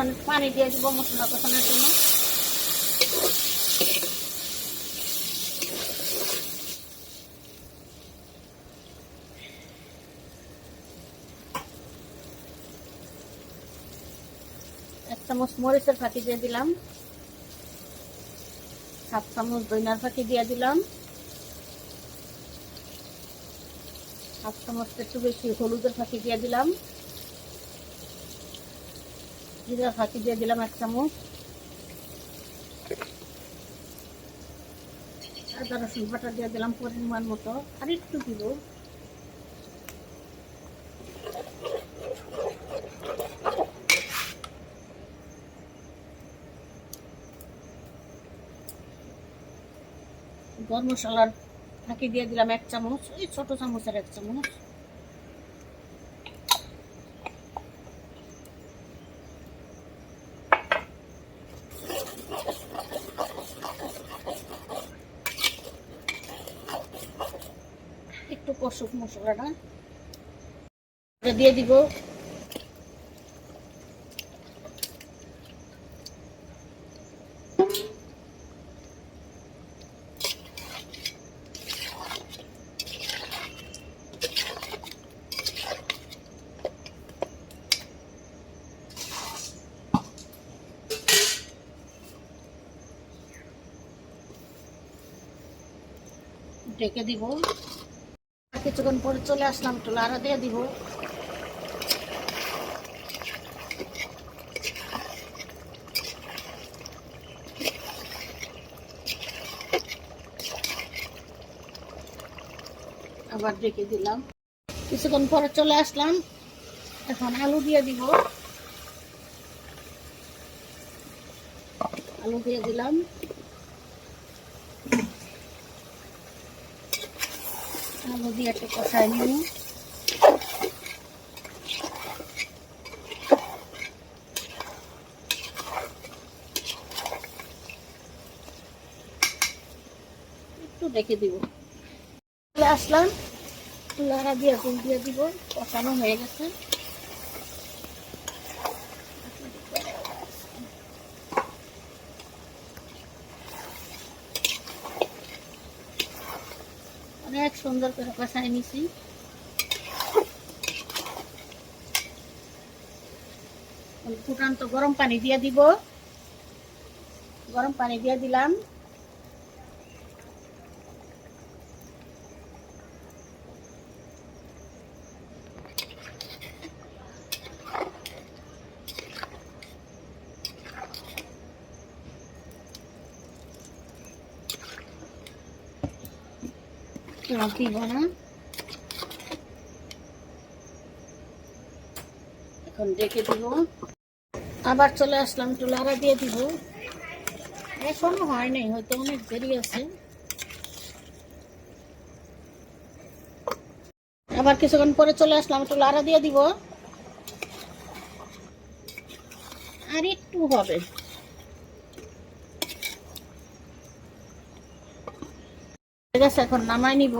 অনেক পানি দিয়ে এক চামচ মরিচের ফাঁকি দিয়ে দিলাম। সাত চামচ দইনার ফাঁকি দিয়ে দিলাম। হাফ চামচ একটু বেশি হলুদের ফাঁকি দিয়ে দিলাম। জিরার ফাঁকি দিয়ে দিলাম এক চামচ। আদা, রসুন বাটা দিয়ে দিলাম পরিমাণ মতো, আর একটু দিব। গরম মশলার ফাঁকি দিয়ে দিলাম এক চামচ, ওই ছোট চামচের এক চামচ একটু কষুক মশলাটা। দিয়ে দিব। ঢেকে দিব। কিছুক্ষণ পরে চলে আসলাম একটু লাড়া দিয়ে দিব। আবার ঢেকে দিলাম। কিছুক্ষণ পরে চলে আসলাম, এখন আলু দিয়ে দিব। আলু দিয়ে দিলাম। একটু কষাই একটু রেখে দিব। আসলাম। ফুল দিয়ে দিব। কষানো হয়ে গেছে। অনেক সুন্দর করে কষাই নিছি। ফুটান্ত গরম পানি দিয়ে দিব। গরম পানি দিয়ে দিলাম। আর দিব এখন ডেকে দিব। আবার চলে আসলাম, একটু লাড়া দিয়ে দিব। এখনও হয় নাই, হয়তো অনেক দেরি আছে। আবার কিছুক্ষণ পরে চলে আসলাম, একটু লাড়া দিয়ে দিব। আর একটু হবে। ঠিক আছে এখন নামাই নিব।